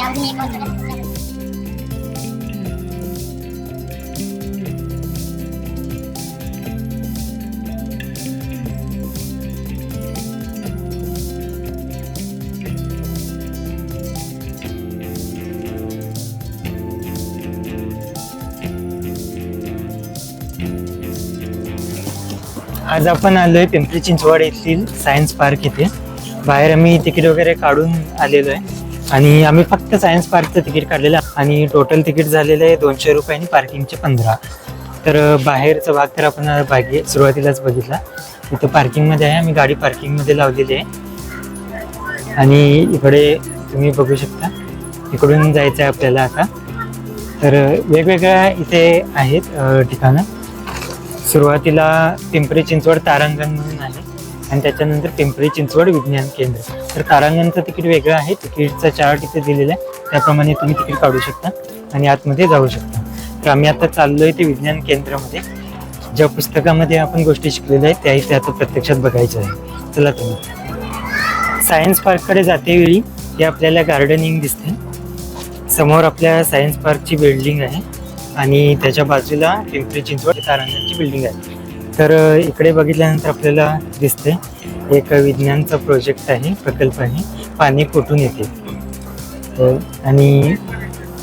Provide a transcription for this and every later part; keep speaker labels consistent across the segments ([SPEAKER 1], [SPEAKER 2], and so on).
[SPEAKER 1] आणि अजून एक वर्ष
[SPEAKER 2] आज आपण आलोय पिंपरी चिंचवड येथील सायन्स पार्क इथे. बाहेर आम्ही तिकीट वगैरे काढून आलेलो आहे. आणि आम्ही फक्त सायन्स पार्कचं तिकीट काढलेलं आणि टोटल तिकीट झालेलं आहे दोनशे रुपये आणि पार्किंगचे पंधरा. तर बाहेरचं बाहेरचा भाग तर आपण बागे सुरुवातीलाच बघितला. इथं पार्किंगमध्ये आहे. आम्ही गाडी पार्किंगमध्ये लावलेली आहे. आणि इकडे तुम्ही बघू शकता. इकडून जायचं आहे आपल्याला आता. तर वेगवेगळ्या इथे आहेत ठिकाणं. सुरुवातीला पिंपरी चिंचवड तारांगण म्हणून आहे. आणि त्याच्यानंतर पिंपरी चिंचवड विज्ञान केंद्र. तर तारांगणचं तिकीट वेगळं आहे. तिकीटचा चार्ट इथे दिलेला आहे. त्याप्रमाणे तुम्ही तिकीट काढू शकता आणि आतमध्ये जाऊ शकता. तर आम्ही आता चाललोय ते विज्ञान केंद्रामध्ये. ज्या पुस्तकामध्ये आपण गोष्टी शिकलेल्या आहेत त्या इथे आता प्रत्यक्षात बघायच्या आहे चला तुम्ही सायन्स पार्ककडे जातेवेळी हे आपल्याला गार्डनिंग दिसते समोर आपल्या सायन्स पार्कची बिल्डिंग आहे आणि त्याच्या बाजूला पिंपरी चिंचवड तारांगणची बिल्डिंग आहे. तर इकडे बघितल्यानंतर आपल्याला दिसते एक विज्ञानचा प्रोजेक्ट आहे प्रकल्प आहे पाणी कुठून येते. आणि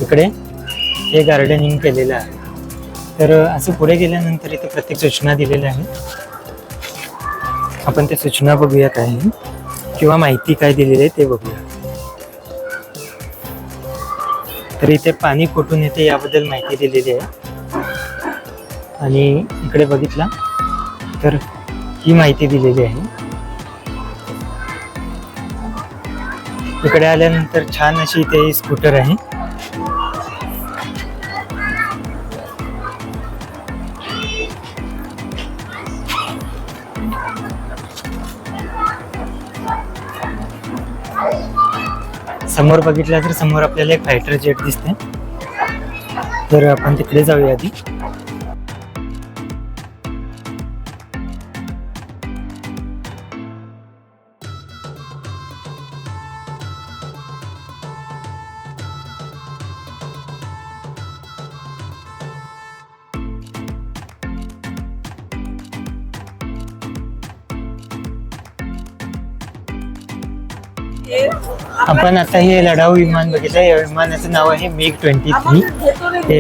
[SPEAKER 2] इकडे हे गार्डनिंग केलेलं आहे. तर असं पुढे गेल्यानंतर इथे प्रत्येक सूचना दिलेल्या आहेत. आपण त्या सूचना बघूया काय आहे. किंवा माहिती काय दिलेली आहे ते बघूया तर इथे पाणी कुठून येते याबद्दल माहिती दिलेली आहे. आणि इकडे बघितला तर ही माहिती दिलेली आहे. इकडे आल्यानंतर छान अशी इथे स्कूटर आहे. समोर बघितलं तर समोर आपल्याला एक फायटर जेट दिसते. तर आपण तिकडे जाऊया आधी. आपण आता हे लढाऊ विमान बघितलं या विमानाचं नाव आहे मिग ट्वेंटी थ्री हे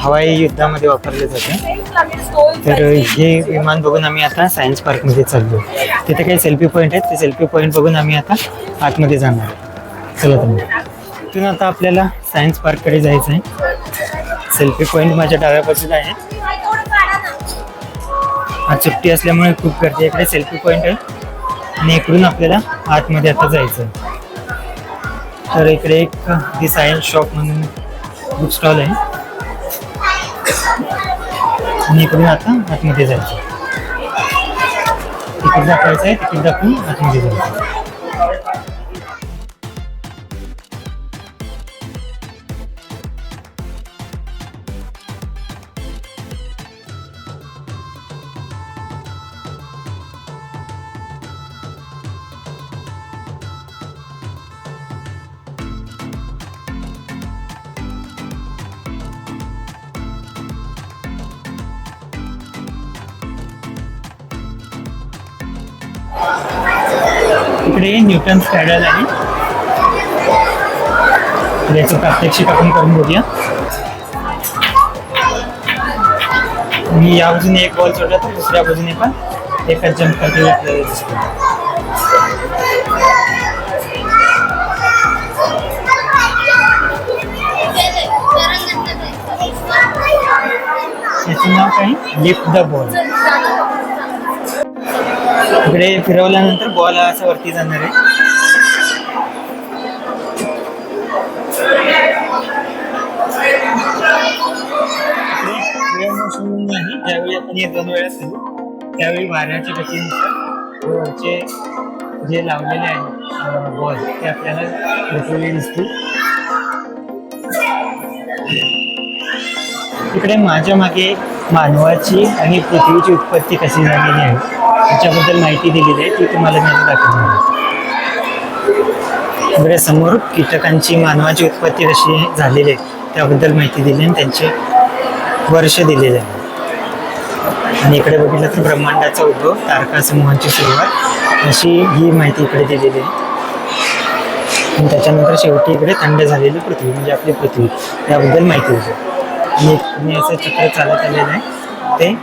[SPEAKER 2] हवाई युद्धामध्ये वापरले जाते. तर हे विमान बघून आम्ही आता सायन्स पार्कमध्ये चाललो. तिथे काही सेल्फी पॉईंट आहेत. ते सेल्फी पॉईंट बघून आम्ही आता आतमध्ये जाणार. चला तुम्ही तिथून आता आपल्याला सायन्स पार्ककडे जायचं आहे. सेल्फी पॉईंट माझ्या डाव्या बाजूला आहे. आज सुट्टी असल्यामुळे खूप गर्दी आहे. इकडे सेल्फी पॉईंट आहे. आणि इकडून आपल्याला आतमध्ये आता जायचं आहे. तर इकडे एक दी सायन्स शॉप म्हणून बुक स्टॉल आहे. आणि इकडून आता आतमध्ये जायचं. तिकीट दाखवायचं आहे तिकीट दाखवून आतमध्ये जायचं. आपल्याकडे न्यूटन स्कॅडल आहे. याचं प्रात्यक्षिक आपण करून बघूया. मी या बाजूने एक बॉल सोडला तर दुसऱ्या बाजूने पण एकच जम्प करते आपल्याला दिसतो. याचं नाव काय? लिफ्ट द बॉल इकडे फिरवल्यानंतर बॉल असं वरती जाणार आहे. ज्यावेळी आपण हे दोन वेळा फिरू त्यावेळी वाऱ्याच्या गतीनुसार वरचे जे लावलेले आहे बॉल ते आपल्याला रुपवले दिसतील. इकडे माझ्या मागे मानवाची आणि पृथ्वीची उत्पत्ती कशी झालेली आहे? त्याच्याबद्दल माहिती दिलेली आहे ती तुम्हाला मी दाखवणार आहे. इकडे समोर कीटकांची मानवाची उत्पत्ती कशी झालेली आहे त्याबद्दल माहिती दिली आणि त्यांचे वर्ष दिलेले आहे. आणि इकडे बघितलं तर ब्रह्मांडाचा उद्भव तारका समूहांची सुरुवात अशी ही माहिती इकडे दिलेली आहे. आणि त्याच्यानंतर शेवटी इकडे थंड झालेली पृथ्वी म्हणजे आपली पृथ्वी याबद्दल माहिती होती आणि असं चित्र चालत आलेलं आहे ते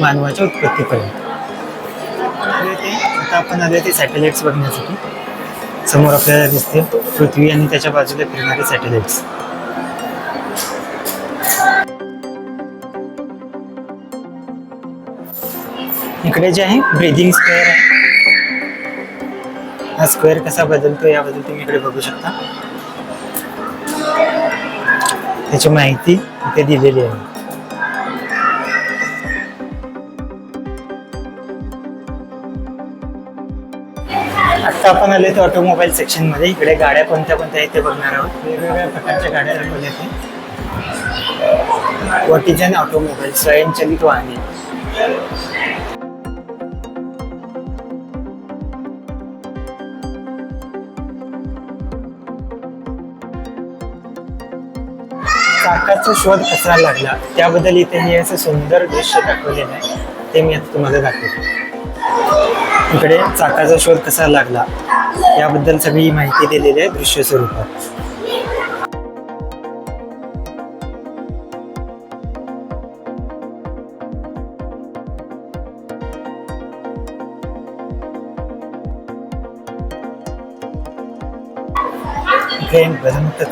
[SPEAKER 2] मानवाच्या उत्पत्तीपर्यंत. आता आपण आले ते सॅटेलाइट्स बघण्यासाठी. समोर आपल्याला दिसते पृथ्वी आणि त्याच्या बाजूला फिरणारे सॅटेलाइट्स इकडे जे आहे ब्रिदिंग स्क्वेअर आहे. हा स्क्वेअर कसा बदलतो याबद्दल तुम्ही इकडे बघू शकता. त्याची माहिती इथे दिलेली आहे. आता आपण आले तर ऑटोमोबाईल सेक्शनमध्ये. इकडे गाड्या कोणत्या कोणत्या आहेत ते बघणार आहोत. वेगवेगळ्या प्रकारच्या गाड्या दाखवल्या आहेत. व्हॉट इज ऑटोमोबाईल स्वयंचलित वाहने. चाकाचा शोध कसा लागला. त्याबद्दल इथे हे असं सुंदर दृश्य दाखवलेलं आहे. ते मी आता तुम्हाला दाखवतो. इकडे चाकाचा शोध कसा लागला याबद्दल सगळी माहिती दिलेली आहे दृश्य स्वरूपात.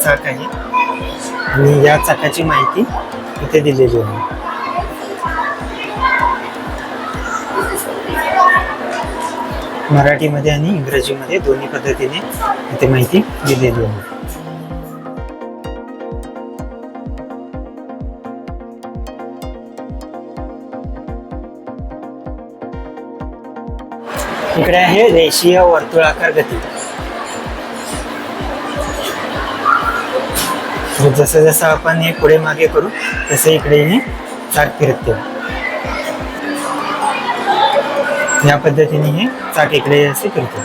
[SPEAKER 2] चाक आहे. आणि या चाकाची माहिती इथे दिलेली आहे. मराठीमध्ये आणि इंग्रजीमध्ये दोन्ही पद्धतीने इथे माहिती दिलेली आहे. इकडे आहे रेषीय वर्तुळाकार गती. जसं जसं आपण हे पुढे मागे करू तसं इकडे हे चाक फिरते. या पद्धतीने हे चाक इकडे असे करतो.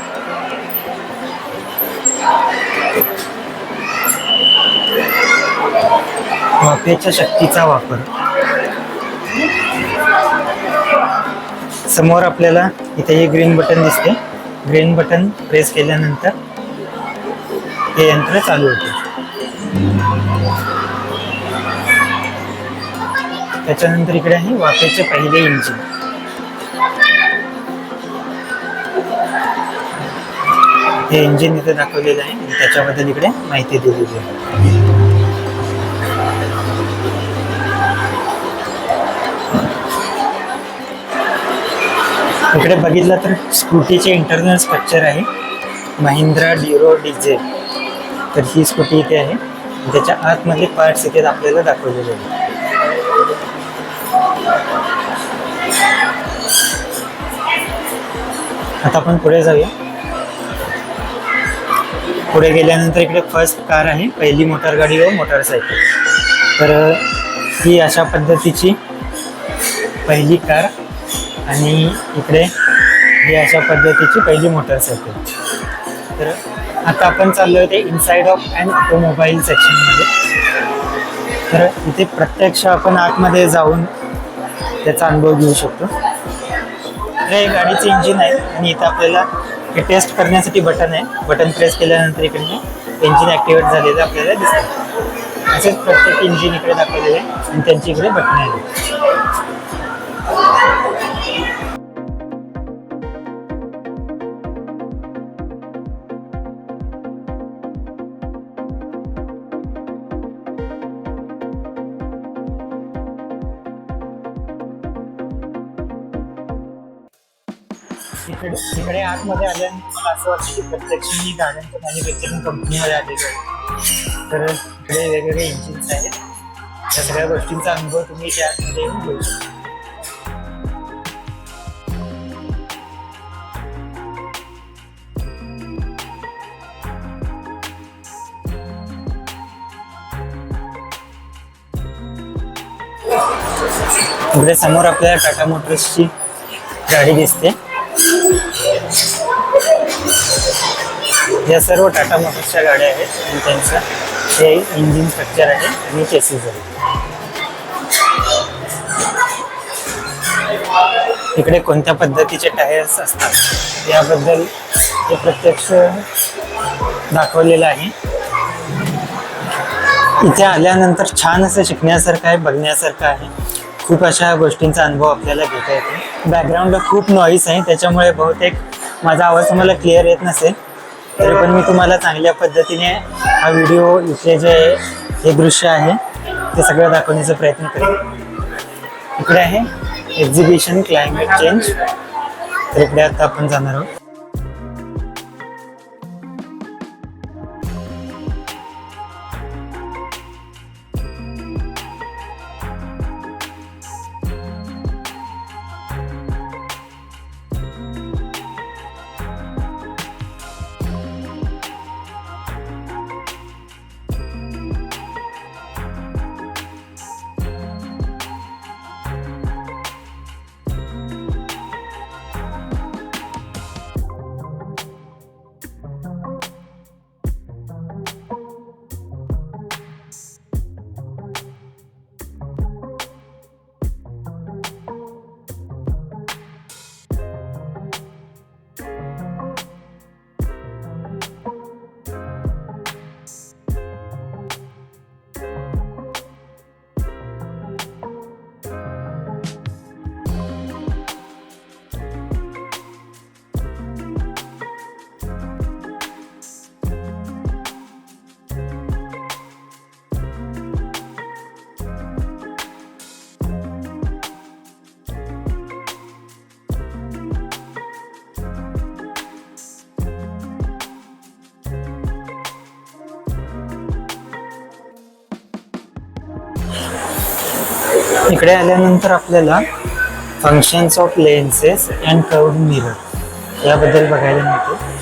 [SPEAKER 2] वाफेच्या शक्तीचा वापर. समोर आपल्याला इथे हे ग्रीन बटन दिसते. ग्रीन बटन प्रेस केल्यानंतर हे यंत्र चालू होते. त्याच्यानंतर इकडे आहे वाफेचे पहिले इंजिन हे इंजिन इथे दाखवलेलं आहे. आणि त्याच्याबद्दल इकडे माहिती दिलेली आहे. इकडे बघितलं तर स्कूटीचे इंटरनल स्ट्रक्चर आहे. महिंद्रा डिरो डिझेल तर ही स्कूटी इथे आहे. त्याच्या आतमधले पार्ट्स इथे आपल्याला दाखवलेले आहे आता आपण पुढे जाऊया. पुढे गेल्यानंतर इकडे फर्स्ट कार आहे पहिली मोटार गाडी व मोटारसायकल तर ही अशा पद्धतीची पहिली कार आणि इकडे ही अशा पद्धतीची पहिली मोटारसायकल तर आता आपण चाललो ते इनसाइड ऑफ अँड ऑटोमोबाईल सेक्शनमध्ये तर इथे प्रत्यक्ष आपण आतमध्ये जाऊन त्याचा अनुभव घेऊ शकतो. तर हे गाडीचे इंजिन आहे आणि इथं आपल्याला हे टेस्ट करण्यासाठी बटन आहे. बटन प्रेस केल्यानंतर इकडे इंजिन ॲक्टिवेट झालेलं आपल्याला दिसतं. असेच प्रत्येक इंजिन इकडे दाखवलेलं आहे आणि त्यांची इकडे बटन आहे. आतमध्ये आल्यानंतर मला असं वाटतं की प्रत्यक्ष मी गाड्यांच्या मॅन्युफॅक्चरिंग कंपनीमध्ये आलेलो आहे. तर इकडे वेगवेगळे इंजिन्स आहेत. त्या सगळ्या गोष्टींचा अनुभव तुम्ही त्या आतमध्ये येऊन घेऊ शकता. इकडे समोर आपल्याला टाटा मोटर्सची गाडी दिसते. या सर्व टाटा मोटर्सच्या गाड्या आहेत आणि त्यांचं हे इंजिन स्ट्रक्चर आहे आणि केसेस आहे. इकडे कोणत्या पद्धतीचे टायर्स असतात याबद्दल हे प्रत्यक्ष दाखवलेलं आहे. इथे आल्यानंतर छान असं शिकण्यासारखं आहे बघण्यासारखं आहे. खूप अशा गोष्टींचा अनुभव आपल्याला घेता येतो. बॅकग्राऊंडला खूप नॉईस आहे त्याच्यामुळे बहुतेक माझा आवाज तुम्हाला क्लिअर येत नसेल. तरी पण मी तुम्हाला चांगल्या पद्धतीने हा व्हिडिओ इथले जे हे दृश्य आहे ते सगळं दाखवण्याचा प्रयत्न करेन. इकडे आहे एक्झिबिशन क्लायमेट चेंज तर इकडे आता आपण जाणार आहोत. इकडे आल्यानंतर आपल्याला functions of lenses and curve mirror याबद्दल बघायला मिळते.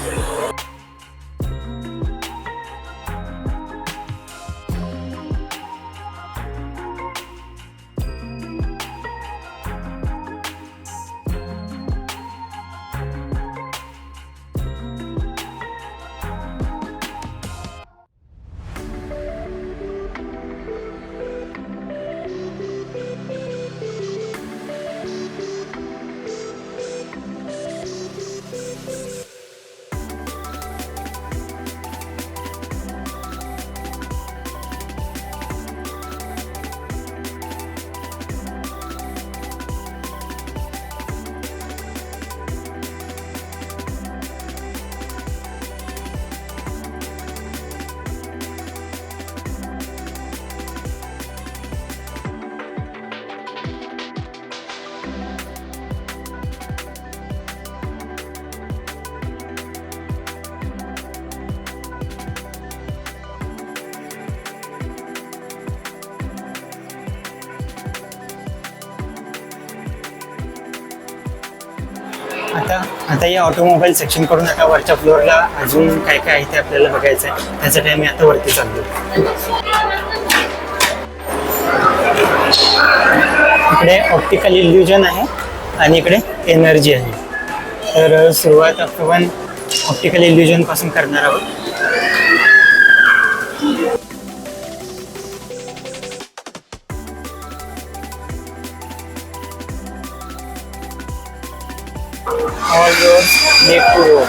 [SPEAKER 2] आता आता या ऑटोमोबाईल सेक्शन करून आता वरच्या फ्लोअरला अजून काय काय आहे ते आपल्याला बघायचं आहे त्यासाठी आम्ही आता वरती चाललो इकडे ऑप्टिकल इल्युजन आहे आणि इकडे एनर्जी आहे. तर सुरुवात आपण ऑप्टिकल इल्युजनपासून करणार आहोत. Road, Neku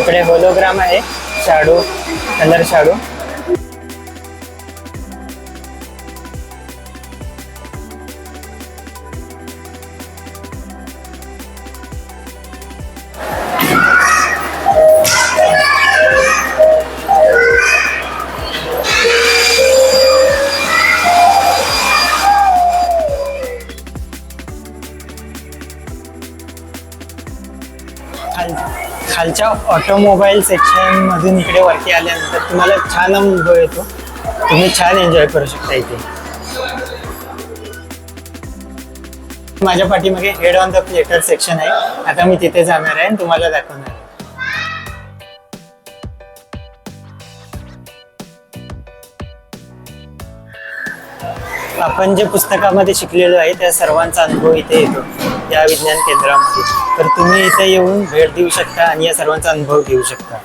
[SPEAKER 2] इकडे होलोग्राम आहे शाडू कलर शाडू खालच्या ऑटोमोबाईल सेक्शनमधून इकडे वरती आल्यानंतर तुम्हाला छान अनुभव येतो. तुम्ही छान एन्जॉय करू शकता इथे. माझ्या पाठीमागे head on the platter section आहे. आता मी तिथे जाणार आहे आणि तुम्हाला दाखवणार आहे. आपण जे पुस्तकामध्ये शिकलेलो आहे त्या सर्वांचा अनुभव इथे येतो. या विज्ञान केंद्रामध्ये. तर तुम्ही इथे येऊन भेट देऊ शकता आणि या सर्वांचा अनुभव घेऊ शकता.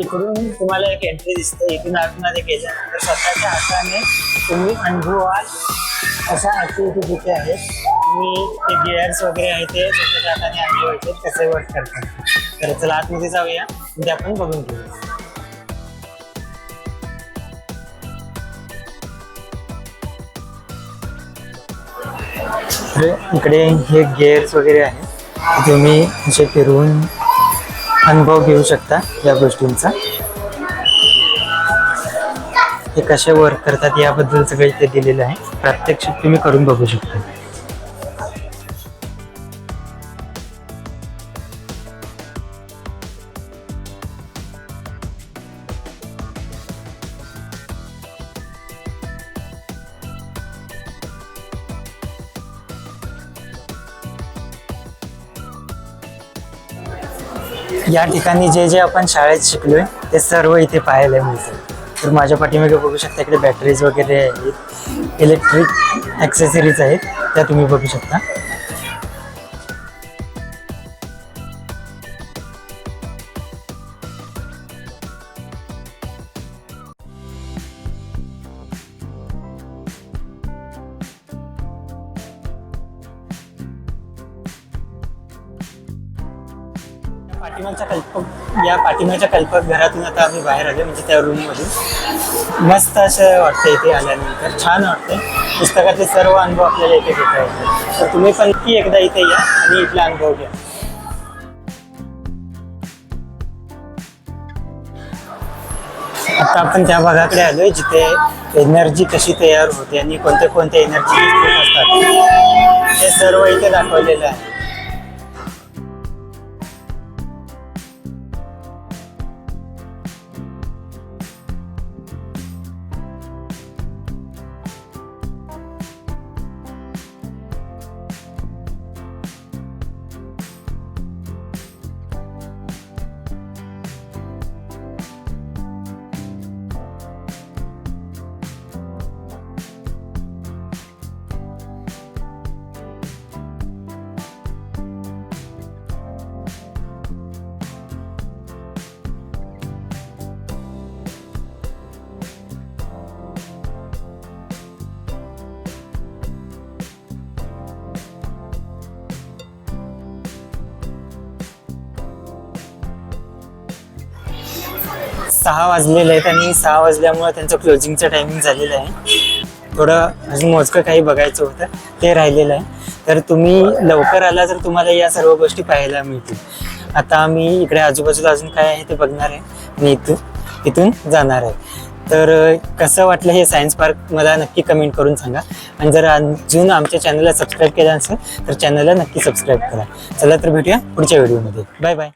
[SPEAKER 2] इकडून तुम्हाला एक एंट्री दिसते. इथून आतमध्ये गेल्यानंतर स्वतःच्या हाताने तुम्ही अनुभवाल अशा ऍक्टिव्हिटी तिथे आहेत. मी ते गिअर्स वगैरे आहे ते स्वतःच्या हाताने अनुभवायचे कसे वर्क करतात. तर चला आतमध्ये जाऊया. ते आपण बघून घेऊया इकडे हे गेअर्स वगैरे आहे. तुम्ही असे फिरवून अनुभव घेऊ शकता या गोष्टींचा. हे कसे वर्क करतात याबद्दल सगळं इथे दिलेलं आहे. प्रात्यक्षिक तुम्ही करून बघू शकता. या ठिकाणी जे जे आपण शाळेत शिकलोय ते सर्व इथे पाहायला मिळते. तर माझ्या पाठीमागे बघू शकता इकडे बॅटरीज वगैरे आहेत. इलेक्ट्रिक ॲक्सेसरीज आहेत त्या तुम्ही बघू शकता. घरातून आता आम्ही बाहेर आलो म्हणजे त्या रूम मधून. मस्त असं वाटतं इथे आल्यानंतर. छान वाटतं पुस्तकातले सर्व अनुभव आपल्याला इथे घेता येतात तर तुम्ही पण नक्की एकदा इथे या आणि इथला अनुभव घ्या. आता आपण त्या भागाकडे आलोय जिथे एनर्जी कशी तयार होते आणि कोणते कोणते एनर्जी असतात. ते सर्व इथे दाखवलेलं आहे. सहा वाजलेले आहेत आणि सहा वाजल्यामुळे त्यांचं क्लोजिंगचं टायमिंग झालेलं आहे. थोडं अजून मोजकं काही बघायचं होतं ते राहिलेलं आहे. तर तुम्ही लवकर आला तर तुम्हाला या सर्व गोष्टी पाहायला मिळतील. आता आम्ही इकडे आजूबाजूला अजून काय आहे ते बघणार आहे. आणि इथून इथून जाणार आहे. तर कसं वाटलं हे सायन्स पार्क मला नक्की कमेंट करून सांगा. आणि जर अजून आमच्या चॅनलला सबस्क्राईब केलं असेल तर चॅनलला नक्की सबस्क्राईब करा. चला तर भेटूया पुढच्या व्हिडिओमध्ये. Bye bye.